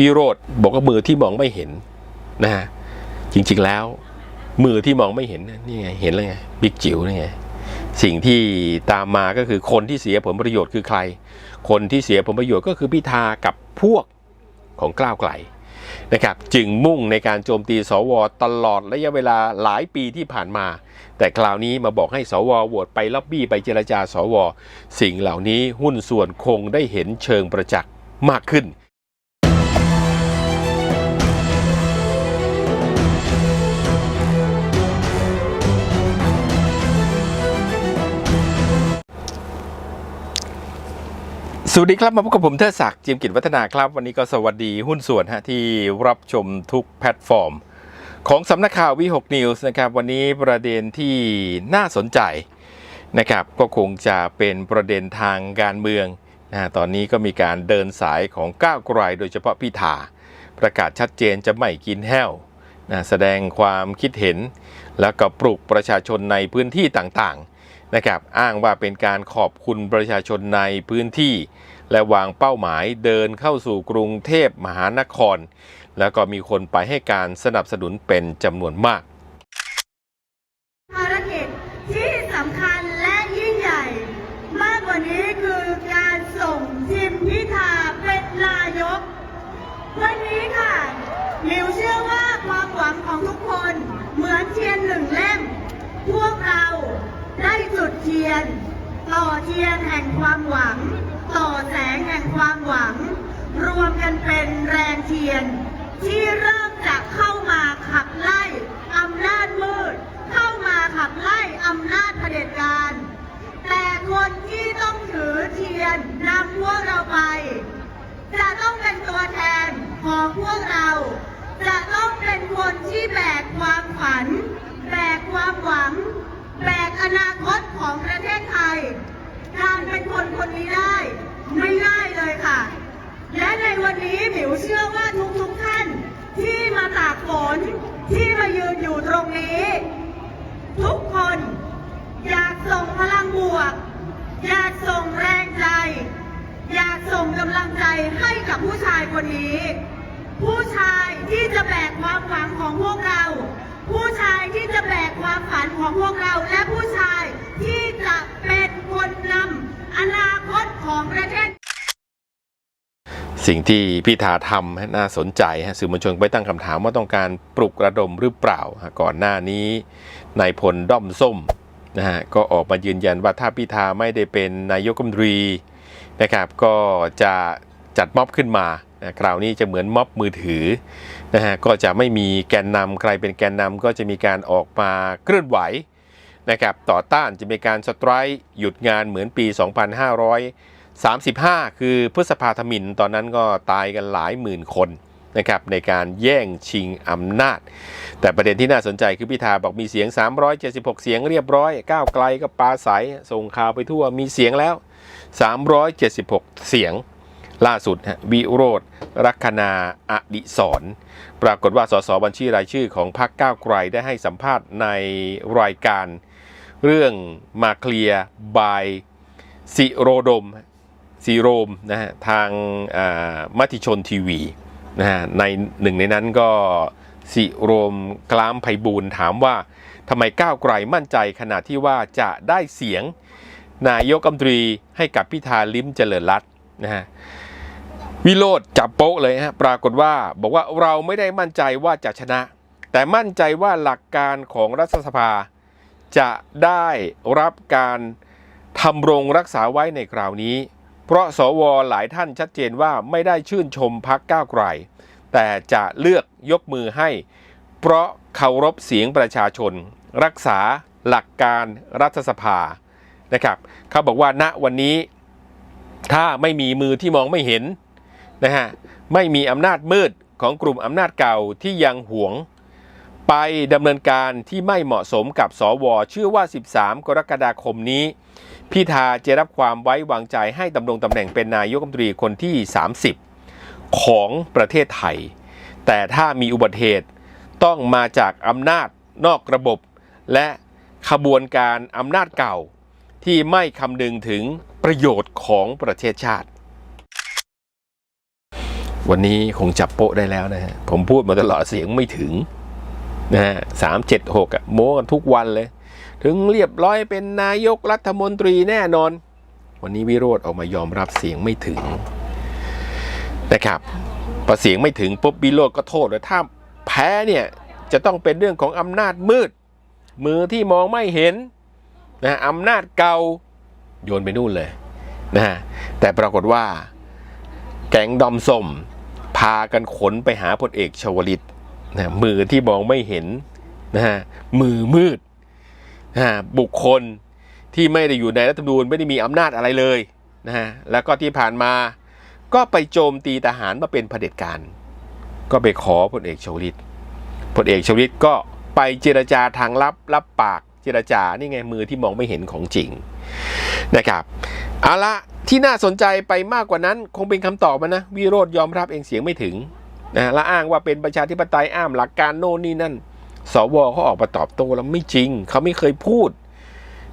วิโรธบอกว่ามือที่มองไม่เห็นนะฮะจริง ๆแล้ว มือที่มองไม่เห็นนี่ไงเห็นแล้วไงบิ๊กจิ๋วนี่ไงสิ่งที่ตามมาก็คือคนที่เสียผลประโยชน์คือใคร คนที่เสียผลประโยชน์ก็คือพิธากับพวกของกล้าวไกลนะครับจึงมุ่งในการโจมตีสวตลอดระยะเวลาหลายปีที่ผ่านมา แต่คราวนี้มาบอกให้สวโหวตไปล็อบบี้ไปเจรจาสว สิ่งเหล่านี้หุ้นส่วนคงได้เห็นเชิงประจักษ์มากขึ้น สวัสดีครับมาพบกับผมเทศศักดิ์จิมกิจวัฒนาครับ วันนี้ก็สวัสดีหุ้นส่วนฮะที่รับชมทุกแพลตฟอร์ม ของสำนักข่าววิหกนิวส์นะครับวันนี้ประเด็นที่น่าสนใจนะครับก็คงจะเป็นประเด็นทางการเมืองนะตอนนี้ก็มีการเดินสายของก้าวไกลโดยเฉพาะพิธาประกาศชัดเจนจะไม่กินแห้วนะแสดงความคิดเห็น แล้วก็ปลุกประชาชนในพื้นที่ต่างๆนะครับอ้างว่าเป็นการขอบคุณประชาชนในพื้นที่ และวางเป้าหมายเดินเข้าสู่กรุงเทพมหานคร แล้วก็มีคนไปให้การสนับสนุนเป็นจำนวนมาก ภารกิจที่สำคัญและยิ่งใหญ่ มากกว่านี้คือการส่งทิมพิธาเป็นนายก วันนี้ค่ะมิวเชื่อว่าความหวังของทุกคนเหมือนเทียนหนึ่งเล่ม พวกเราได้จุดเทียน ต่อเทียนแห่งความหวัง ต่อแสงแห่งความหวัง รวมกันเป็นแรงเทียน ที่เริ่มจะเข้ามาขับไล่อำนาจมืด เข้ามาขับไล่อำนาจเผด็จการ แต่คนที่ต้องถือเทียนนำพวกเราไป จะต้องเป็นตัวแทนของพวกเรา จะต้องเป็นคนที่แบกความฝัน แบกความหวัง แบกอนาคตของประเทศไทย การเป็นคนคนนี้ได้ ไม่ง่ายเลยค่ะ และใน วันนี้หมิวเชื่อว่าทุกทุกท่าน ที่มาตากฝนที่มายืนอยู่ตรงนี้ ทุกคนอยากส่งพลังบวก อยากส่งแรงใจ อยากส่งกำลังใจให้กับผู้ชายคนนี้ ผู้ชายที่จะแบกความหวังของพวกเรา ผู้ชายที่จะแบก สิ่งที่พิธาทำน่าสนใจฮะสื่อมวลชนไปตั้งคำถามว่าต้องการปลุกระดมหรือเปล่า ก่อนหน้านี้นายพลด้อมส้มนะฮะก็ออกมายืนยันว่าถ้าพิธาไม่ได้เป็นนายกรัฐมนตรีนะครับก็จะจัดม็อบขึ้นมานะคราวนี้จะเหมือนม็อบมือถือนะฮะก็จะไม่มีแกนนำใครเป็นแกนนำก็จะมีการออกมาเคลื่อนไหวนะครับต่อต้านจะมีการสไตร์หยุดงานเหมือนปี 2500 35 คือพฤษภาธมินตอนนั้นก็ตายกันหลายหมื่นคนนะครับในการแย่งชิงอำนาจ แต่ประเด็นที่น่าสนใจคือพิธาบอกมีเสียง 376 เสียงเรียบร้อยก้าวไกลก็ปาใสส่งข่าวไปทั่วมีเสียงแล้ว 376 เสียงล่าสุดวิโรธรัคนาอดิศรปรากฏว่าสสบัญชีรายชื่อของพรรคก้าวไกลได้ให้สัมภาษณ์ในรายการ เรื่องมาเคลียร์บายสิโรดม ซีโรมนะฮะทางอ่ามติชนทีวีนะฮะในหนึ่งในนั้นก็สิโรมกลามไพบูลถามว่าทำไมก้าวไกลมั่นใจขนาดที่ว่าจะได้เสียงนายกรัฐมนตรีให้กับพิธาลิ้มเจริญรัตน์นะฮะวิโรธจับโป๊ะเลยฮะปรากฏว่าบอกว่าเราไม่ได้มั่นใจว่าจะชนะ แต่มั่นใจว่าหลักการของรัฐสภา จะได้รับการทำรงรักษาไว้ในคราวนี้ เพราะสวหลายท่านชัดเจนว่าไม่ได้ชื่นชมพักก้าวไกล แต่จะเลือกยกมือให้ เพราะเคารพเสียงประชาชน รักษาหลักการรัฐสภานะครับเขาบอกว่าณวันนี้ถ้าไม่มีมือที่มองไม่เห็นนะฮะไม่มีอำนาจมืดของกลุ่มอำนาจเก่าที่ยังหวง ไปดำเนินการที่ไม่เหมาะสมกับสวเชื่อว่า 13 กรกฎาคมนี้ พิธาจะรับความไว้วางใจให้ดำรงตำแหน่งเป็นนายกรัฐมนตรีคนที่ 30 ของประเทศไทย แต่ถ้ามีอุบัติเหตุต้องมาจากอำนาจนอกระบบ และขบวนการอำนาจเก่า ที่ไม่คำนึงถึงประโยชน์ของประเทศชาติ วันนี้คงจับโปะได้แล้วนะฮะผมพูดมาตลอดเสียงไม่ถึง นะฮะสามเจ็ดหกอะโม้กันทุกวันเลย ถึงเรียบร้อยเป็นนายกรัฐมนตรีแน่นอน วันนี้วิโรธออกมายอมรับเสียงไม่ถึงนะครับพอเสียงไม่ถึงปุ๊บวิโรธก็โทษเลยถ้าแพ้เนี่ยจะต้องเป็นเรื่องของอำนาจมืด มือที่มองไม่เห็นนะอำนาจเก่าโยนไปนู่นเลยนะฮะแต่ปรากฏว่า แก๊งดอมส้มพากันขนไปหาพลเอกชวลิต นะมือที่มองไม่เห็นนะฮะมือมืดนะฮะบุคคลที่ไม่ได้อยู่ในรัฐธรรมนูญไม่ได้มีอำนาจอะไรเลยนะฮะแล้วก็ที่ผ่านมาก็ไปโจมตีทหารมาเป็นเผด็จการ ก็ไปขอพลเอกชวลิตพลเอกชวลิตก็ไปเจรจาทางลับรับปากเจรจานี่ไงมือที่มองไม่เห็นของจริงนะครับเอาละที่น่าสนใจไปมากกว่านั้นคงเป็นคำตอบมันนะวิโรธยอมรับเองเสียงไม่ถึง นะและอ้างว่าเป็นประชาธิปไตยอ้ามหลักการโน่นนี่นั่น สวเขาออกมาตอบโต้แล้วไม่จริง เขาไม่เคยพูด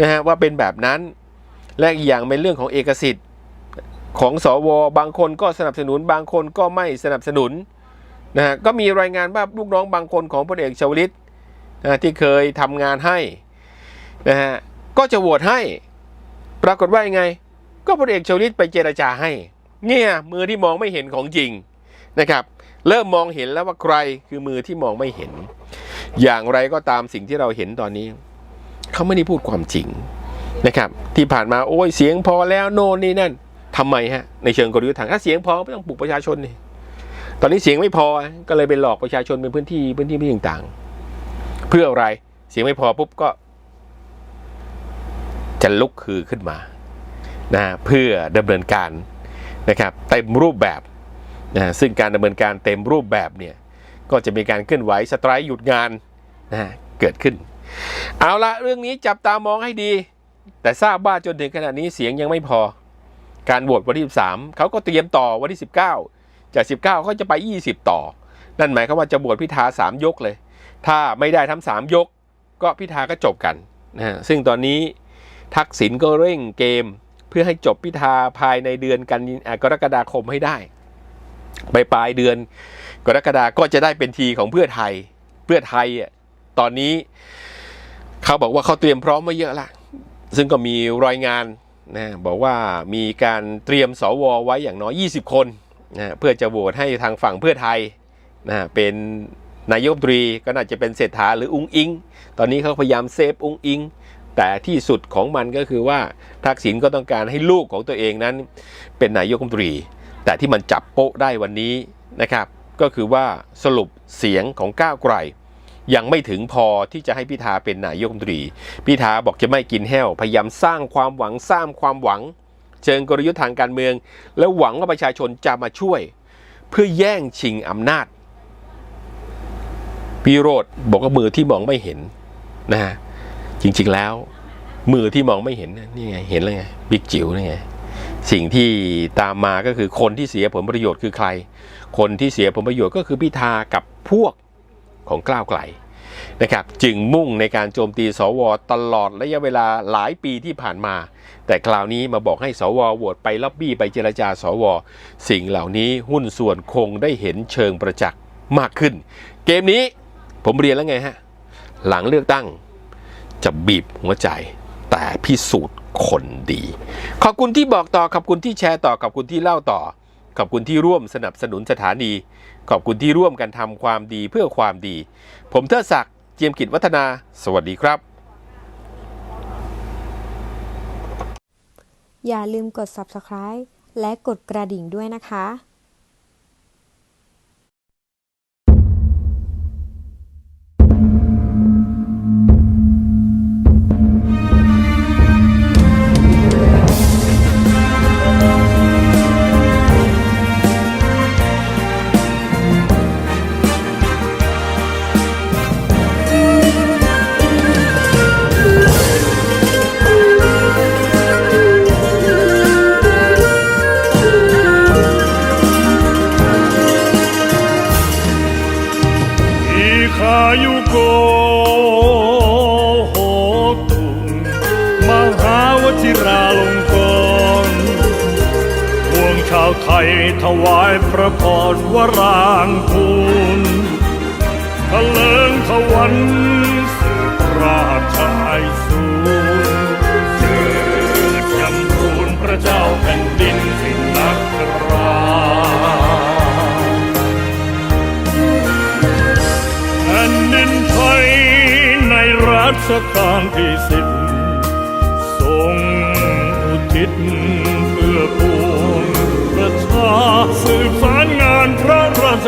นะฮะว่าเป็นแบบนั้น และอีกอย่างเป็นเรื่องของเอกสิทธิ์ของสวบางคนก็สนับสนุนบางคนก็ไม่สนับสนุนนะฮะก็มีรายงานว่าลูกน้องบางคนของพลเอกชวลิตนะที่เคยทำงานให้นะฮะก็จะโหวตให้ ปรากฏว่ายังไง ก็พลเอกชวลิตไปเจรจาให้ เนี่ยมือที่มองไม่เห็นของจริงนะครับ เริ่มมองเห็นแล้วว่าใครคือมือที่มองไม่เห็น อย่างไรก็ตามสิ่งที่เราเห็นตอนนี้ เขาไม่ได้พูดความจริงนะครับ ที่ผ่านมาโอ้ยเสียงพอแล้วโน่นนี่นั่นทำไมฮะในเชิงกลยุทธ์ทางถ้าเสียงพอไม่ต้องปลุกประชาชนนี่ตอนนี้เสียงไม่พอก็เลยไปหลอกประชาชนเป็นพื้นที่พื้นที่ที่ต่างๆ เพื่ออะไรเสียงไม่พอปุ๊บก็ จะลุกคือขึ้นมานะเพื่อดำเนินการนะครับเต็มรูปแบบ นะซึ่งการดำเนินการเต็มรูปแบบเนี่ยก็จะมีการเคลื่อนไหวสไตร์หยุดงานนะเกิดขึ้น เอาละเรื่องนี้จับตามองให้ดี แต่ทราบว่าจนถึงขณะนี้เสียงยังไม่พอ การโหวตวันที่ 13เขาก็เตรียมต่อวันที่ 19 จาก 19เขาจะไป 20 ต่อ นั่นหมายความว่าจะโหวตพิธา 3 ยกเลย ถ้าไม่ได้ทั้ง3ยก ก็พิธาก็จบกันนะซึ่งตอนนี้ทักษิณก็เร่งเกม เพื่อให้จบพิธาภายในเดือนกันกรกฎาคมให้ได้ ไปปลายเดือน กรกฎาก็จะได้เป็นทีของเพื่อไทย เพื่อไทยอะตอนนี้เขาบอกว่าเขาเตรียมพร้อมมาเยอะละซึ่งก็มีรายงานนะบอกว่ามีการเตรียมสวไว้อย่างน้อย 20 คนนะเพื่อจะโหวตให้ทางฝั่งเพื่อไทยนะเป็นนายกตรีก็น่าจะเป็นเศรษฐาหรืออุ้งอิง ตอนนี้เขาพยายามเซฟอุ้งอิง แต่ที่สุดของมันก็คือว่าทักษิณก็ต้องการให้ลูกของตัวเองนั้นเป็นนายกรัฐมนตรี แต่ที่มันจับโป๊ะได้วันนี้นะครับ ก็คือว่าสรุปเสียงของก้าวไกล ยังไม่ถึงพอที่จะให้พิธาเป็นนายกรัฐมนตรี พิธาบอกจะไม่กินแห้ว พยายามสร้างความหวังสร้างความหวัง เชิงกลยุทธ์ทางการเมือง แล้วหวังว่าประชาชนจะมาช่วย เพื่อแย่งชิงอำนาจพี่โรดบอกว่ามือที่มองไม่เห็นนะฮะจริงๆแล้ว มือที่มองไม่เห็นนี่ไงเห็นแล้วไงบิ๊กจิ๋วนี่ไง สิ่งที่ตามมาก็คือคนที่เสียผลประโยชน์คือใคร คนที่เสียผลประโยชน์ก็คือพิธากับพวกของกล้าวไกลนะครับจึงมุ่งในการโจมตีสวตลอดระยะเวลาหลายปีที่ผ่านมา แต่คราวนี้มาบอกให้สวโหวตไปล็อบบี้ไปเจรจาสว สิ่งเหล่านี้หุ้นส่วนคงได้เห็นเชิงประจักษ์มากขึ้น เกมนี้ผมเรียนแล้วไงฮะ หลังเลือกตั้งจะบีบหัวใจ แต่พิสูจน์ คนดี ขอบคุณที่บอกต่อ ขอบคุณที่แชร์ต่อ ขอบคุณที่เล่าต่อ ขอบคุณที่ร่วมสนับสนุนสถานี ขอบคุณที่ร่วมกันทำความดีเพื่อความดี ผมเทิดศักดิ์เจียมกิจวัฒนา สวัสดีครับ อย่าลืมกด subscribe และกดกระดิ่งด้วยนะคะาวชิราวไทยถวายพระพรวรางคูลทะเลิงทวันสืบราชไอสูรเจิดยำรูนพระเจ้าแผ่นดินสิงนักราแผ่นดินไทยในรัชกาลที่สิบทรงอุทิศ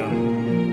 อง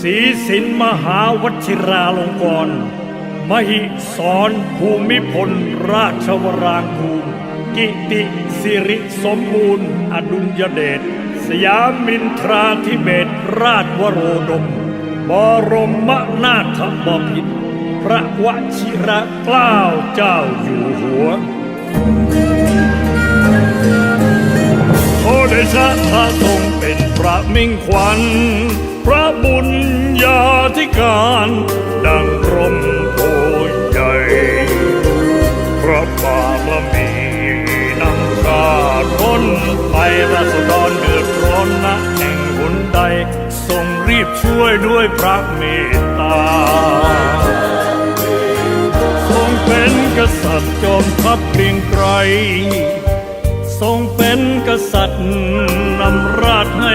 ศรีสินมหาวชิราลงกรณ์มหิสรภูมิพล ราชวรางคูลกิติสิริสมบูรณ์ อดุลยเดชสยามินทราธิเบศรราชวโรดม บรมนาถบพิตรพระวชิระเกล้าเจ้าอยู่หัวโอเดชะพระทรงเป็นพระมิ่งขวัญ พระบุญญาธิการ ดังรมโพใหญ่ พระบารมีนำชาติพ้นไปราษฎรเดือดร้อนนะแห่งหนใด ทรงรีบช่วยด้วยพระเมตตา ทรงเป็นกษัตริย์จอมทัพเกรียงไกรทรงเป็นกษัตริย์นำราชให้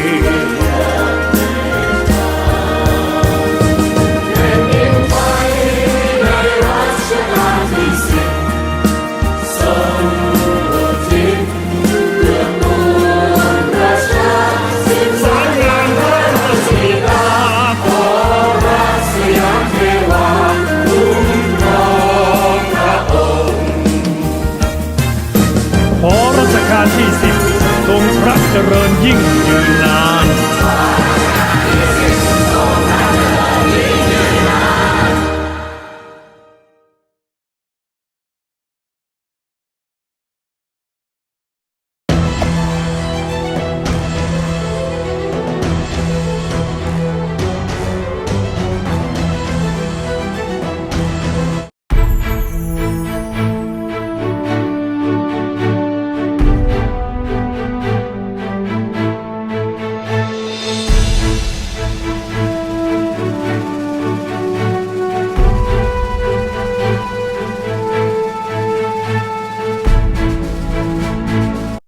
เจริญยิ่งยืนนาน